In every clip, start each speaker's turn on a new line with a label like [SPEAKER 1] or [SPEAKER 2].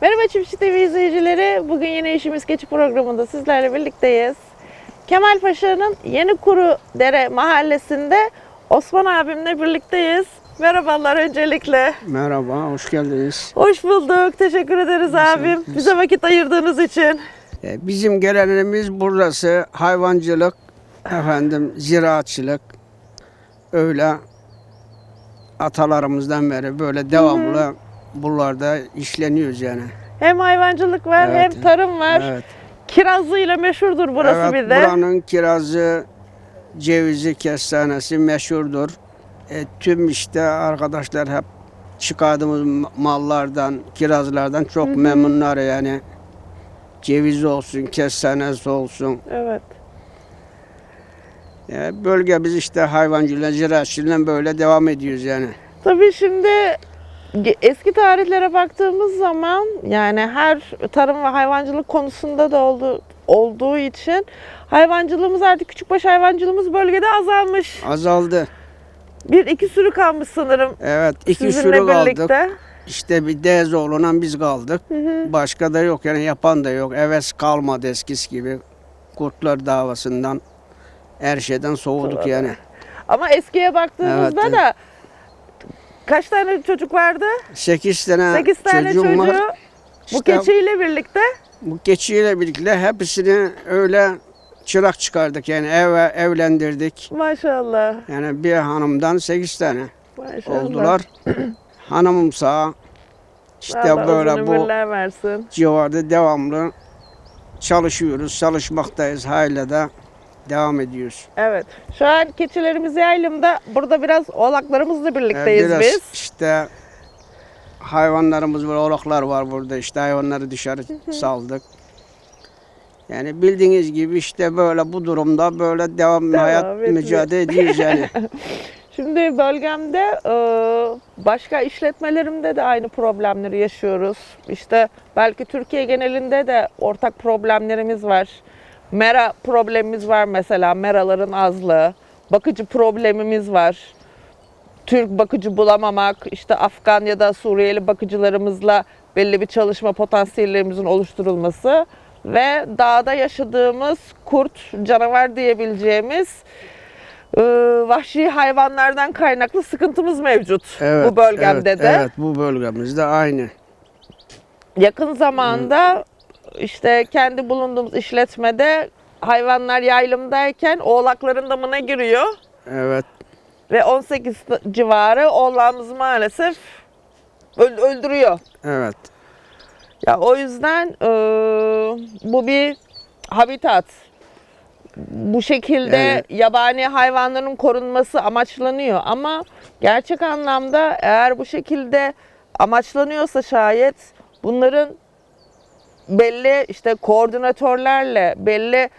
[SPEAKER 1] Merhaba Çiftçi TV izleyicileri. Bugün yine işimiz geçi programında sizlerle birlikteyiz. Kemal Paşa'nın Yeni Kuru Dere mahallesinde Osman abimle birlikteyiz. Merhabalar öncelikle.
[SPEAKER 2] Merhaba, hoş geldiniz.
[SPEAKER 1] Hoş bulduk. Teşekkür ederiz abim. Bize vakit ayırdığınız için.
[SPEAKER 2] E, Bizim geleneğimiz burası hayvancılık, efendim ziraatçılık. Öyle atalarımızdan beri böyle devamlı buralarda işleniyoruz yani.
[SPEAKER 1] Hem hayvancılık var
[SPEAKER 2] Evet.
[SPEAKER 1] hem tarım var.
[SPEAKER 2] Evet.
[SPEAKER 1] Kirazlığıyla meşhurdur burası
[SPEAKER 2] evet,
[SPEAKER 1] bir de.
[SPEAKER 2] buranın kirazı, cevizi, kestanesi meşhurdur. E, tüm işte arkadaşlar hep çıkardığımız ma- mallardan, kirazlardan çok memnunlar yani. Ceviz olsun, kestanesi olsun.
[SPEAKER 1] Evet.
[SPEAKER 2] E, bölgemiz işte hayvancılığıyla, ziraatçılığıyla böyle devam ediyoruz yani.
[SPEAKER 1] Tabii şimdi eski tarihlere baktığımız zaman yani her tarım ve hayvancılık konusunda da oldu, olduğu için hayvancılığımız artık küçükbaş hayvancılığımız bölgede azalmış.
[SPEAKER 2] Azaldı.
[SPEAKER 1] Bir iki sürü kalmış sanırım
[SPEAKER 2] Evet, iki sürü kaldık.
[SPEAKER 1] birlikte.
[SPEAKER 2] İşte bir Dezoğlu'na biz kaldık. Başka da yok yani yapan da yok. Heves kalmadı eskisi gibi. Kurtlar davasından her şeyden soğuduk
[SPEAKER 1] Tabii.
[SPEAKER 2] yani.
[SPEAKER 1] Ama eskiye baktığımızda
[SPEAKER 2] Evet,
[SPEAKER 1] da kaç tane çocuk vardı?
[SPEAKER 2] Sekiz tane
[SPEAKER 1] 8 tane
[SPEAKER 2] çocuğum
[SPEAKER 1] çocuğu
[SPEAKER 2] var.
[SPEAKER 1] bu
[SPEAKER 2] İşte
[SPEAKER 1] keçiyle birlikte.
[SPEAKER 2] bu keçiyle birlikte hepsini öyle çırak çıkardık yani eve evlendirdik.
[SPEAKER 1] Maşallah.
[SPEAKER 2] Yani bir hanımdan sekiz tane
[SPEAKER 1] Maşallah.
[SPEAKER 2] oldular. Hanımım sağ. İşte
[SPEAKER 1] Allah
[SPEAKER 2] böyle bu
[SPEAKER 1] versin.
[SPEAKER 2] civarda devamlı çalışıyoruz, çalışmaktayız. Da devam ediyoruz.
[SPEAKER 1] Evet. Şu an keçilerimiz yaylımda. Burada biraz oğlaklarımızla
[SPEAKER 2] Ee,
[SPEAKER 1] birlikteyiz
[SPEAKER 2] Biraz
[SPEAKER 1] biz.
[SPEAKER 2] işte hayvanlarımız var, oğlaklar var burada. İşte hayvanları dışarı saldık. Yani bildiğiniz gibi işte böyle bu durumda böyle devam
[SPEAKER 1] Devam
[SPEAKER 2] hayat
[SPEAKER 1] ediyor.
[SPEAKER 2] mücadele ediyoruz yani.
[SPEAKER 1] Şimdi bölgemde e, başka işletmelerimde de aynı problemleri yaşıyoruz. İşte belki Türkiye genelinde de ortak problemlerimiz var. Mera problemimiz var mesela, meraların azlığı. Bakıcı problemimiz var. Türk bakıcı bulamamak, işte Afgan ya da Suriyeli bakıcılarımızla belli bir çalışma potansiyellerimizin oluşturulması ve dağda yaşadığımız kurt, canavar diyebileceğimiz e, vahşi hayvanlardan kaynaklı sıkıntımız mevcut bu bölgemde
[SPEAKER 2] evet,
[SPEAKER 1] de.
[SPEAKER 2] Evet bu bölgemizde aynı.
[SPEAKER 1] Yakın zamanda işte kendi bulunduğumuz işletmede hayvanlar yaylımdayken oğlakların damına giriyor
[SPEAKER 2] Evet
[SPEAKER 1] ve 18 civarı oğlağımızı maalesef öl- öldürüyor.
[SPEAKER 2] evet.
[SPEAKER 1] Ya o yüzden e, bu bir habitat. Bu şekilde
[SPEAKER 2] Yani-
[SPEAKER 1] yabani hayvanların korunması amaçlanıyor ama gerçek anlamda eğer bu şekilde amaçlanıyorsa şayet bunların belli işte koordinatörlerle, belli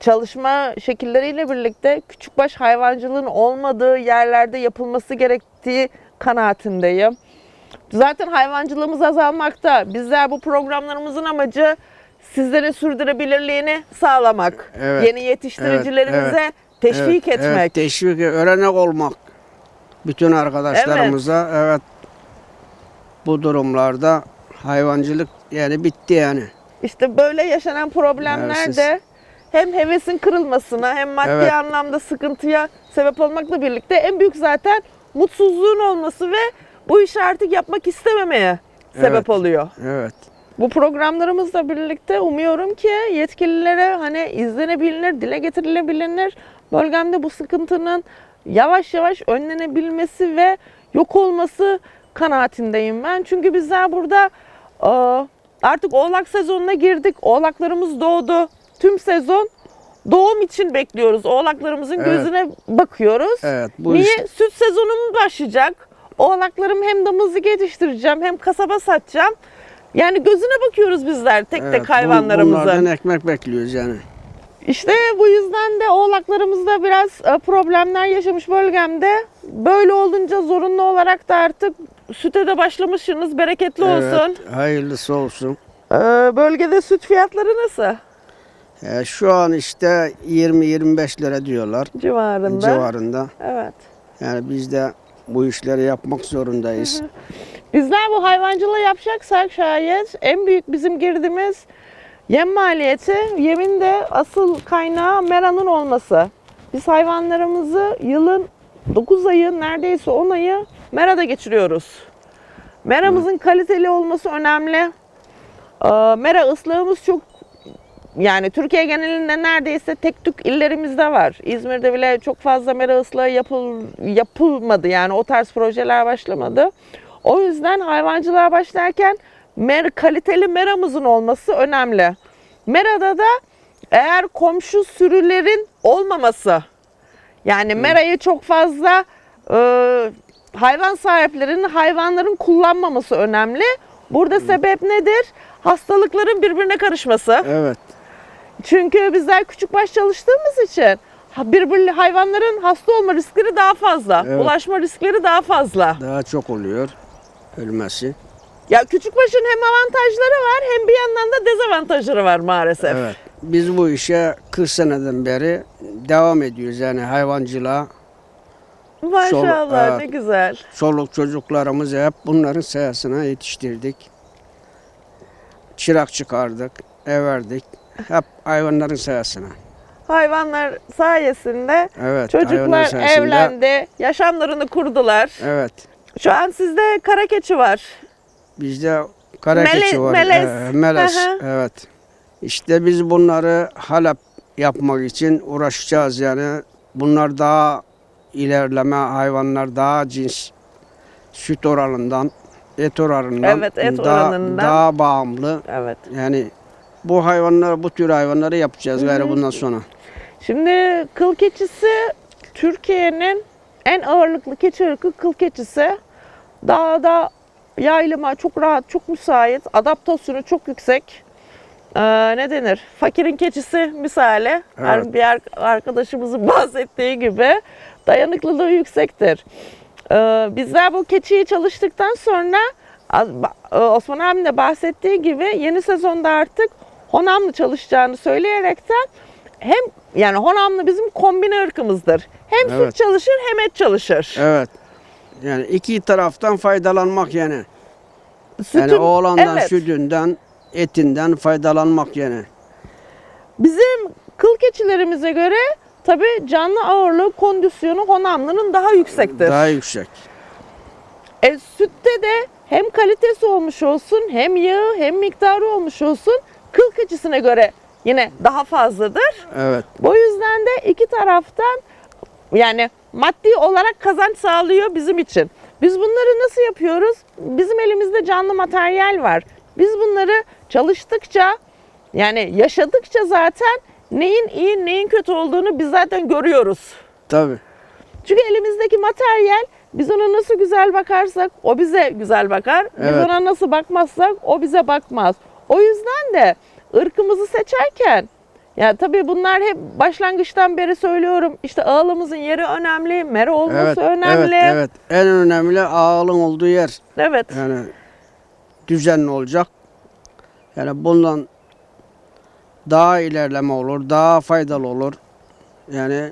[SPEAKER 1] çalışma şekilleriyle birlikte küçükbaş hayvancılığın olmadığı yerlerde yapılması gerektiği kanaatindeyim. Zaten hayvancılığımız azalmakta. Bizler bu programlarımızın amacı sizlerin sürdürülebilirliğini sağlamak.
[SPEAKER 2] Evet,
[SPEAKER 1] Yeni yetiştiricilerimize
[SPEAKER 2] evet,
[SPEAKER 1] teşvik
[SPEAKER 2] evet,
[SPEAKER 1] etmek.
[SPEAKER 2] Evet, teşvik, örnek olmak. Bütün arkadaşlarımıza evet. bu durumlarda hayvancılık yani bitti yani.
[SPEAKER 1] İşte böyle yaşanan problemler de hem hevesin kırılmasına hem maddi
[SPEAKER 2] Evet.
[SPEAKER 1] anlamda sıkıntıya sebep olmakla birlikte en büyük zaten mutsuzluğun olması ve bu işi artık yapmak istememeye sebep
[SPEAKER 2] Evet.
[SPEAKER 1] oluyor.
[SPEAKER 2] Evet.
[SPEAKER 1] Bu programlarımızla birlikte umuyorum ki yetkililere hani izlenebilir, dile getirilebilir. Bölgemde bu sıkıntının yavaş yavaş önlenebilmesi ve yok olması kanaatindeyim ben. Çünkü bizler burada e, artık oğlak sezonuna girdik. Oğlaklarımız doğdu. Tüm sezon doğum için bekliyoruz. Oğlaklarımızın
[SPEAKER 2] Evet.
[SPEAKER 1] gözüne bakıyoruz.
[SPEAKER 2] Evet. Bu
[SPEAKER 1] Niye?
[SPEAKER 2] iş-
[SPEAKER 1] Süt sezonum başlayacak. Oğlaklarım hem damızlık yetiştireceğim hem kasaba satacağım. Yani gözüne bakıyoruz bizler tek
[SPEAKER 2] evet,
[SPEAKER 1] tek hayvanlarımızın.
[SPEAKER 2] Bunlardan ekmek bekliyoruz yani.
[SPEAKER 1] İşte bu yüzden de oğlaklarımızda biraz e, problemler yaşamış bölgemde. Böyle olunca zorunlu olarak da artık süte de başlamışsınız. Bereketli olsun.
[SPEAKER 2] Evet, hayırlısı olsun.
[SPEAKER 1] Ee, bölgede süt fiyatları nasıl?
[SPEAKER 2] E, şu an işte 20-25 lira diyorlar
[SPEAKER 1] Civarında.
[SPEAKER 2] civarında.
[SPEAKER 1] Evet.
[SPEAKER 2] Yani biz de bu işleri yapmak zorundayız.
[SPEAKER 1] Bizler bu hayvancılığı yapacaksak şayet en büyük bizim girdimiz yem maliyeti. Yemin de asıl kaynağı meranın olması. Biz hayvanlarımızı yılın 9 ayı neredeyse 10 ayı merada geçiriyoruz. Meramızın kaliteli olması önemli. Ee, Mera ıslahımız çok yani Türkiye genelinde neredeyse tek tük illerimizde var. İzmir'de bile çok fazla mera ıslahı yapıl, yapılmadı yani o tarz projeler başlamadı. O yüzden hayvancılığa başlarken mer, kaliteli meramızın olması önemli. Merada da eğer komşu sürülerin olmaması yani merayı çok fazla e, hayvan sahiplerinin hayvanların kullanmaması önemli. Burada sebep nedir? Hastalıkların birbirine karışması.
[SPEAKER 2] Evet.
[SPEAKER 1] Çünkü bizler küçük baş çalıştığımız için birbirli hayvanların hasta olma riskleri daha fazla.
[SPEAKER 2] Evet.
[SPEAKER 1] Ulaşma riskleri daha fazla.
[SPEAKER 2] Daha çok oluyor ölmesi.
[SPEAKER 1] Ya küçük başın hem avantajları var hem bir yandan da dezavantajları var maalesef.
[SPEAKER 2] Evet. Biz bu işe 40 seneden beri devam ediyoruz yani hayvancılığa.
[SPEAKER 1] Maşallah
[SPEAKER 2] evet.
[SPEAKER 1] ne güzel.
[SPEAKER 2] Çoluk çocuklarımızı hep bunların sayesine yetiştirdik. Çırak çıkardık, ev verdik. Hep hayvanların sayesine.
[SPEAKER 1] Hayvanlar sayesinde
[SPEAKER 2] Evet.
[SPEAKER 1] çocuklar
[SPEAKER 2] sayesinde-
[SPEAKER 1] evlendi, yaşamlarını kurdular.
[SPEAKER 2] Evet.
[SPEAKER 1] Şu an sizde kara keçi var.
[SPEAKER 2] Bizde kara
[SPEAKER 1] Mele-
[SPEAKER 2] keçi var.
[SPEAKER 1] melez.
[SPEAKER 2] Ee, melez. Evet. İşte biz bunları Halep yapmak için uğraşacağız yani. Bunlar daha ilerleme hayvanlar daha cins süt oranından, et oranından,
[SPEAKER 1] Evet, et
[SPEAKER 2] daha,
[SPEAKER 1] oranından.
[SPEAKER 2] daha bağımlı.
[SPEAKER 1] Evet.
[SPEAKER 2] Yani bu hayvanlar, bu tür hayvanları yapacağız gayrı bundan sonra.
[SPEAKER 1] Şimdi kıl keçisi Türkiye'nin en ağırlıklı keçi ırkı kıl keçisi. Dağda yaylıma çok rahat, çok müsait. Adaptasyonu çok yüksek. Ee, ne denir? Fakirin keçisi misali.
[SPEAKER 2] Evet.
[SPEAKER 1] Bir ar- arkadaşımızın bahsettiği gibi dayanıklılığı yüksektir. Ee, bizler bu keçiyi çalıştıktan sonra e, Osman abim de bahsettiği gibi yeni sezonda artık Honamlı çalışacağını söyleyerekten hem yani Honamlı bizim kombine ırkımızdır. Hem
[SPEAKER 2] Evet.
[SPEAKER 1] süt çalışır hem et çalışır.
[SPEAKER 2] Evet. Yani iki taraftan faydalanmak yani.
[SPEAKER 1] Sütün,
[SPEAKER 2] yani oğlandan,
[SPEAKER 1] evet.
[SPEAKER 2] sütünden, etinden faydalanmak yani.
[SPEAKER 1] Bizim kıl keçilerimize göre tabi canlı ağırlığı, kondisyonu Honamlı'nın daha yüksektir.
[SPEAKER 2] Daha yüksek.
[SPEAKER 1] E, sütte de hem kalitesi olmuş olsun, hem yağı, hem miktarı olmuş olsun kıl keçisine göre yine daha fazladır.
[SPEAKER 2] Evet.
[SPEAKER 1] Bu yüzden de iki taraftan yani maddi olarak kazanç sağlıyor bizim için. Biz bunları nasıl yapıyoruz? Bizim elimizde canlı materyal var. Biz bunları çalıştıkça yani yaşadıkça zaten neyin iyi neyin kötü olduğunu biz zaten görüyoruz.
[SPEAKER 2] Tabii.
[SPEAKER 1] Çünkü elimizdeki materyal biz ona nasıl güzel bakarsak o bize güzel bakar. Biz
[SPEAKER 2] Evet.
[SPEAKER 1] ona nasıl bakmazsak o bize bakmaz. O yüzden de ırkımızı seçerken ya tabii bunlar hep başlangıçtan beri söylüyorum. İşte ağlamızın yeri önemli, mera olması
[SPEAKER 2] Evet,
[SPEAKER 1] önemli.
[SPEAKER 2] evet, evet. En önemli ağılın olduğu yer.
[SPEAKER 1] Evet.
[SPEAKER 2] Yani düzenli olacak. Yani bundan daha ilerleme olur, daha faydalı olur. Yani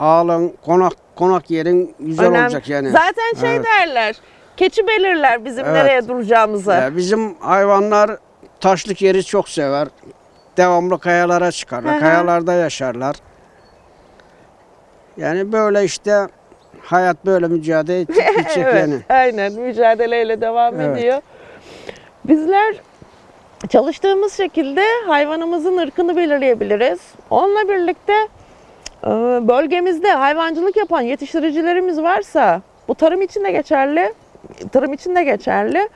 [SPEAKER 2] ağılın konak konak yerin güzel
[SPEAKER 1] önemli.
[SPEAKER 2] olacak yani.
[SPEAKER 1] Zaten şey
[SPEAKER 2] Evet.
[SPEAKER 1] derler. Keçi belirler bizim
[SPEAKER 2] Evet.
[SPEAKER 1] nereye duracağımızı.
[SPEAKER 2] Ya bizim hayvanlar taşlık yeri çok sever. Devamlı kayalara çıkarlar.
[SPEAKER 1] Hı hı.
[SPEAKER 2] Kayalarda yaşarlar. Yani böyle işte hayat böyle mücadele edecek
[SPEAKER 1] evet,
[SPEAKER 2] yani.
[SPEAKER 1] aynen mücadeleyle devam
[SPEAKER 2] Evet.
[SPEAKER 1] ediyor. Bizler çalıştığımız şekilde hayvanımızın ırkını belirleyebiliriz. Onunla birlikte e, bölgemizde hayvancılık yapan yetiştiricilerimiz varsa bu tarım için de geçerli, tarım için de geçerli.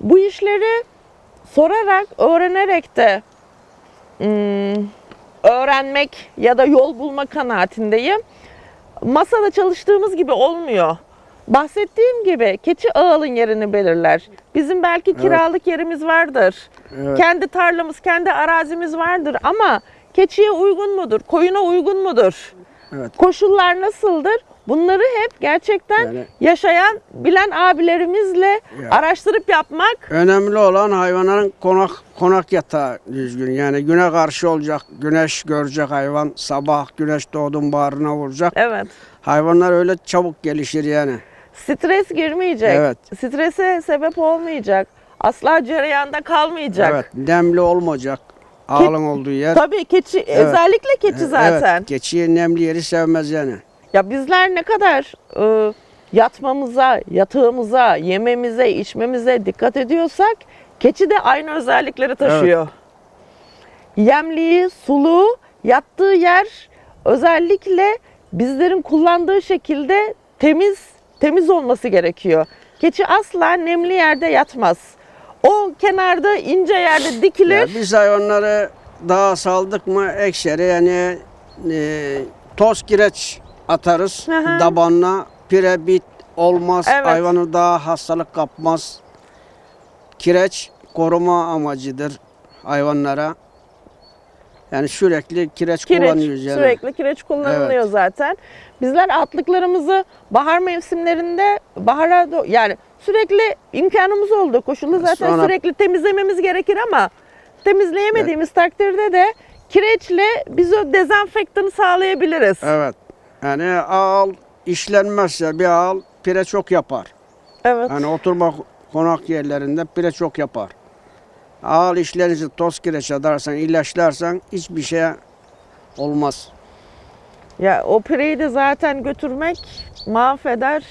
[SPEAKER 1] Bu işleri sorarak, öğrenerek de hmm, öğrenmek ya da yol bulma kanaatindeyim masada çalıştığımız gibi olmuyor. Bahsettiğim gibi keçi ağalın yerini belirler. Bizim belki
[SPEAKER 2] Evet.
[SPEAKER 1] kiralık yerimiz vardır.
[SPEAKER 2] Evet.
[SPEAKER 1] Kendi tarlamız, kendi arazimiz vardır ama keçiye uygun mudur? Koyuna uygun mudur?
[SPEAKER 2] Evet.
[SPEAKER 1] Koşullar nasıldır? Bunları hep gerçekten
[SPEAKER 2] Yani-
[SPEAKER 1] yaşayan, bilen abilerimizle
[SPEAKER 2] Ya.
[SPEAKER 1] araştırıp yapmak.
[SPEAKER 2] Önemli olan hayvanların konak konak yatağı düzgün. Yani güne karşı olacak, güneş görecek hayvan. Sabah güneş doğdun bağrına vuracak.
[SPEAKER 1] Evet.
[SPEAKER 2] Hayvanlar öyle çabuk gelişir yani.
[SPEAKER 1] Stres girmeyecek.
[SPEAKER 2] Evet.
[SPEAKER 1] Strese sebep olmayacak. Asla cereyanda kalmayacak.
[SPEAKER 2] Evet, nemli olmayacak. Ağlın olduğu yer.
[SPEAKER 1] Tabii keçi özellikle keçi zaten.
[SPEAKER 2] Evet, keçi nemli yeri sevmez yani.
[SPEAKER 1] Ya bizler ne kadar e, yatmamıza, yatağımıza, yememize, içmemize dikkat ediyorsak keçi de aynı özellikleri taşıyor. Yemliği, suluğu, yattığı yer özellikle bizlerin kullandığı şekilde temiz temiz olması gerekiyor. Keçi asla nemli yerde yatmaz. O kenarda ince yerde dikilir.
[SPEAKER 2] Ya biz hayvanları daha saldık mı ekseri yani e, toz kireç atarız
[SPEAKER 1] hı.
[SPEAKER 2] tabanına pire bit olmaz
[SPEAKER 1] Evet.
[SPEAKER 2] hayvanı daha hastalık kapmaz. Kireç koruma amacıdır hayvanlara. Yani sürekli kireç, kullanıyoruz
[SPEAKER 1] Kireç,
[SPEAKER 2] yani.
[SPEAKER 1] sürekli kireç kullanılıyor
[SPEAKER 2] Evet.
[SPEAKER 1] zaten. Bizler atlıklarımızı bahar mevsimlerinde bahara yani sürekli imkanımız oldu. Koşulu zaten
[SPEAKER 2] Sonra-
[SPEAKER 1] sürekli temizlememiz gerekir ama temizleyemediğimiz takdirde de kireçle biz o dezenfektanı sağlayabiliriz.
[SPEAKER 2] Evet. Yani ağal işlenmezse bir ağal pire çok yapar.
[SPEAKER 1] Evet.
[SPEAKER 2] Hani oturma konak yerlerinde pire çok yapar. Ağal işlerinizi toz kireç atarsan, ilaçlarsan hiçbir şey olmaz.
[SPEAKER 1] Ya o pireyi de zaten götürmek mahveder.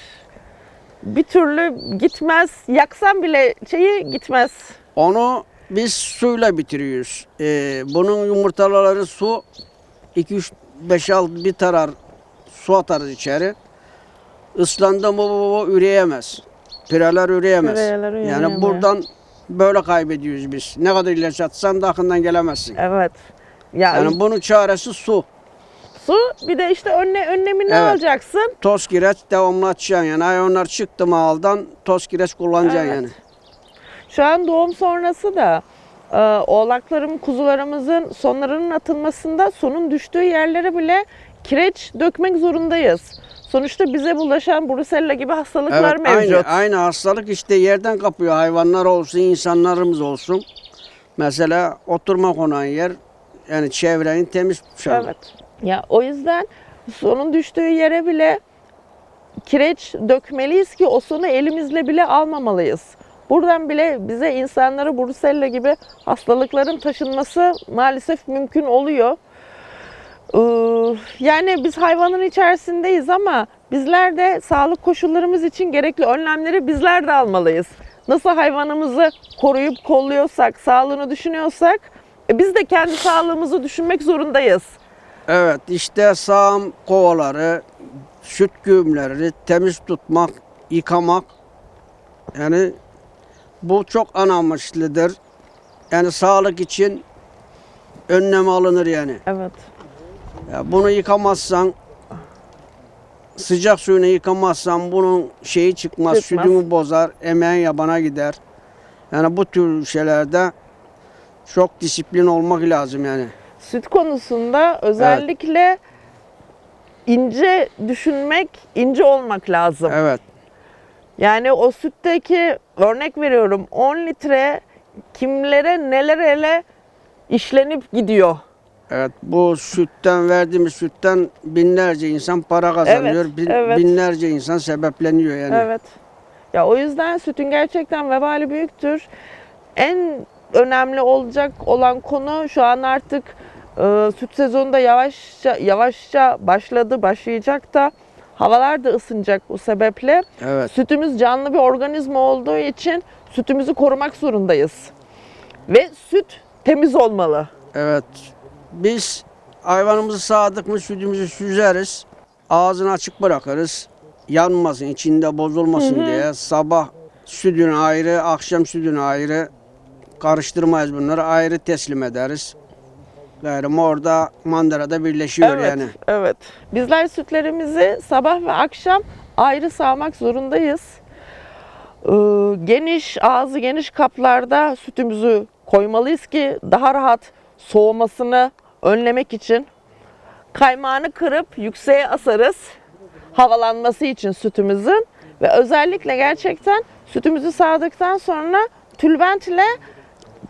[SPEAKER 1] Bir türlü gitmez. Yaksan bile şeyi gitmez.
[SPEAKER 2] Onu biz suyla bitiriyoruz. Ee, bunun yumurtaları su 2 3 5 6 bir tarar su atarız içeri. Islandı mı bu, bu üreyemez. Pireler üreyemez.
[SPEAKER 1] Pireler
[SPEAKER 2] yani buradan böyle kaybediyoruz biz. Ne kadar ilaç atsan da akından gelemezsin.
[SPEAKER 1] Evet. Ya
[SPEAKER 2] Yani bunun çaresi su.
[SPEAKER 1] Su bir de işte önle, önlemini
[SPEAKER 2] Evet.
[SPEAKER 1] alacaksın.
[SPEAKER 2] Toz kireç devamlı atacaksın yani. Hayvanlar çıktı mı ağaldan toz kireç kullanacaksın
[SPEAKER 1] Evet.
[SPEAKER 2] yani.
[SPEAKER 1] Şu an doğum sonrası da e, oğlaklarım, kuzularımızın sonlarının atılmasında sonun düştüğü yerlere bile kireç dökmek zorundayız. Sonuçta bize bulaşan brusella gibi hastalıklar
[SPEAKER 2] Evet, aynı,
[SPEAKER 1] mevcut.
[SPEAKER 2] aynı hastalık işte yerden kapıyor. Hayvanlar olsun, insanlarımız olsun. Mesela oturma konan yer yani çevrenin temiz tutacağım.
[SPEAKER 1] Evet. Ya o yüzden sonun düştüğü yere bile kireç dökmeliyiz ki o sonu elimizle bile almamalıyız. Buradan bile bize insanlara brusella gibi hastalıkların taşınması maalesef mümkün oluyor. Ee, Yani biz hayvanın içerisindeyiz ama bizler de sağlık koşullarımız için gerekli önlemleri bizler de almalıyız. Nasıl hayvanımızı koruyup kolluyorsak, sağlığını düşünüyorsak e, biz de kendi sağlığımızı düşünmek zorundayız.
[SPEAKER 2] Evet işte sağım kovaları, süt güğümleri temiz tutmak, yıkamak yani bu çok önemlidir. Yani sağlık için önlem alınır yani.
[SPEAKER 1] Evet.
[SPEAKER 2] Bunu yıkamazsan sıcak suyunu yıkamazsan bunun şeyi çıkmaz,
[SPEAKER 1] Çıkmaz.
[SPEAKER 2] sütünü bozar, emeğin yabana gider. Yani bu tür şeylerde çok disiplin olmak lazım yani.
[SPEAKER 1] Süt konusunda özellikle ince düşünmek, ince olmak lazım.
[SPEAKER 2] Evet.
[SPEAKER 1] Yani o sütteki örnek veriyorum 10 litre kimlere neler ele işlenip gidiyor.
[SPEAKER 2] Evet bu sütten verdiğimiz sütten binlerce insan para kazanıyor.
[SPEAKER 1] Evet,
[SPEAKER 2] bin-
[SPEAKER 1] evet.
[SPEAKER 2] Binlerce insan sebepleniyor yani.
[SPEAKER 1] Evet. Ya o yüzden sütün gerçekten vebali büyüktür. En önemli olacak olan konu şu an artık e, süt sezonu da yavaşça yavaşça başladı, başlayacak da havalar da ısınacak bu sebeple.
[SPEAKER 2] Evet.
[SPEAKER 1] Sütümüz canlı bir organizma olduğu için sütümüzü korumak zorundayız. Ve süt temiz olmalı.
[SPEAKER 2] Evet. Biz hayvanımızı sağdık mı sütümüzü süzeriz. Ağzını açık bırakırız. Yanmasın, içinde bozulmasın diye. Sabah sütünü ayrı, akşam sütünü ayrı. Karıştırmayız bunları. Ayrı teslim ederiz. Gayrı orada mandırada birleşiyor
[SPEAKER 1] evet,
[SPEAKER 2] yani.
[SPEAKER 1] evet. Bizler sütlerimizi sabah ve akşam ayrı sağmak zorundayız. Ee, geniş, ağzı geniş kaplarda sütümüzü koymalıyız ki daha rahat soğumasını önlemek için. Kaymağını kırıp yükseğe asarız havalanması için sütümüzün ve özellikle gerçekten sütümüzü sağdıktan sonra tülbentle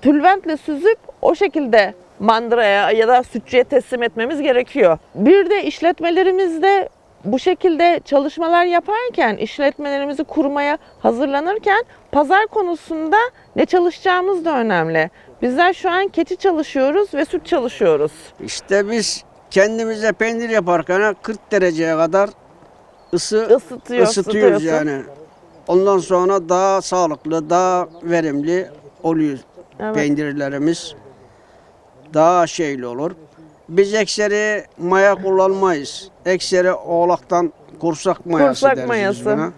[SPEAKER 1] tülbentle süzüp o şekilde mandıraya ya da sütçüye teslim etmemiz gerekiyor. Bir de işletmelerimizde bu şekilde çalışmalar yaparken, işletmelerimizi kurmaya hazırlanırken pazar konusunda ne çalışacağımız da önemli. Bizler şu an keçi çalışıyoruz ve süt çalışıyoruz.
[SPEAKER 2] İşte biz kendimize peynir yaparken 40 dereceye kadar ısı
[SPEAKER 1] Isıtıyor,
[SPEAKER 2] ısıtıyoruz
[SPEAKER 1] ısıtıyorsun.
[SPEAKER 2] yani. Ondan sonra daha sağlıklı, daha verimli oluyor
[SPEAKER 1] Evet.
[SPEAKER 2] peynirlerimiz. Daha şeyli olur. Biz ekseri maya kullanmayız. Ekseri oğlaktan kursak mayası
[SPEAKER 1] Kursak
[SPEAKER 2] deriz biz
[SPEAKER 1] mayası.
[SPEAKER 2] buna.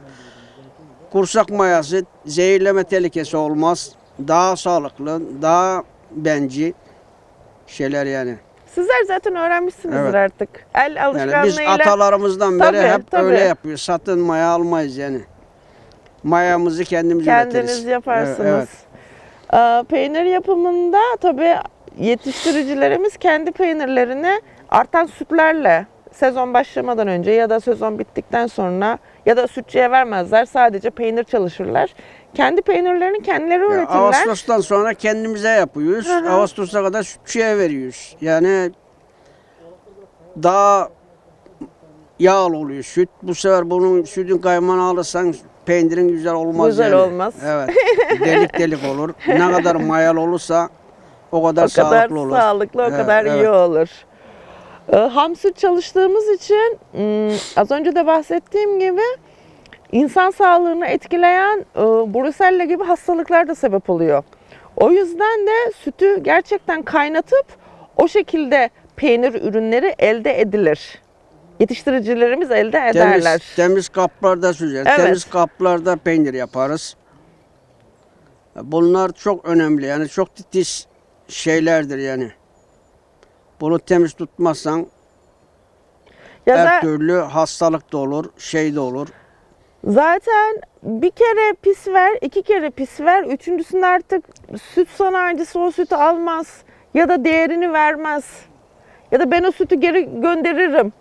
[SPEAKER 2] Kursak mayası zehirleme tehlikesi olmaz. Daha sağlıklı, daha benci şeyler yani.
[SPEAKER 1] Sizler zaten öğrenmişsinizdir
[SPEAKER 2] Evet.
[SPEAKER 1] artık. El
[SPEAKER 2] Yani
[SPEAKER 1] alışkanlığıyla.
[SPEAKER 2] biz atalarımızdan beri
[SPEAKER 1] Tabii,
[SPEAKER 2] hep
[SPEAKER 1] tabii.
[SPEAKER 2] öyle yapıyoruz. Satın maya almayız yani. Mayamızı kendimiz
[SPEAKER 1] Kendiniz
[SPEAKER 2] üretiriz.
[SPEAKER 1] yaparsınız.
[SPEAKER 2] Evet,
[SPEAKER 1] Ee, peynir yapımında tabii yetiştiricilerimiz kendi peynirlerini artan sütlerle sezon başlamadan önce ya da sezon bittikten sonra ya da sütçüye vermezler. Sadece peynir çalışırlar. Kendi peynirlerini kendileri
[SPEAKER 2] Ya
[SPEAKER 1] üretirler.
[SPEAKER 2] Ağustos'tan sonra kendimize yapıyoruz.
[SPEAKER 1] Hı hı.
[SPEAKER 2] Ağustos'a kadar sütçüye veriyoruz. Yani daha yağlı oluyor süt. Bu sefer bunun sütün kaymağını alırsan peynirin güzel olmaz
[SPEAKER 1] Güzel
[SPEAKER 2] yani.
[SPEAKER 1] olmaz.
[SPEAKER 2] Evet. Delik delik olur. Ne kadar mayalı olursa o kadar,
[SPEAKER 1] o kadar
[SPEAKER 2] sağlıklı olur.
[SPEAKER 1] sağlıklı, o
[SPEAKER 2] Evet,
[SPEAKER 1] kadar iyi
[SPEAKER 2] evet.
[SPEAKER 1] olur. Ee, ham süt çalıştığımız için ım, az önce de bahsettiğim gibi insan sağlığını etkileyen e, brusella gibi hastalıklar da sebep oluyor. O yüzden de sütü gerçekten kaynatıp o şekilde peynir ürünleri elde edilir. Yetiştiricilerimiz elde ederler.
[SPEAKER 2] Temiz, temiz kaplarda süzer.
[SPEAKER 1] Evet.
[SPEAKER 2] Temiz kaplarda peynir yaparız. Bunlar çok önemli. Yani çok titiz şeylerdir yani. Bunu temiz tutmazsan
[SPEAKER 1] Ya
[SPEAKER 2] her türlü hastalık da olur, şey de olur.
[SPEAKER 1] Zaten bir kere pis ver, iki kere pis ver. Üçüncüsünde artık süt sanayicisi o sütü almaz. Ya da değerini vermez. Ya da ben o sütü geri gönderirim.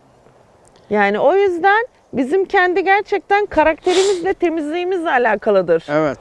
[SPEAKER 1] Yani o yüzden bizim kendi gerçekten karakterimizle, temizliğimizle alakalıdır.
[SPEAKER 2] Evet.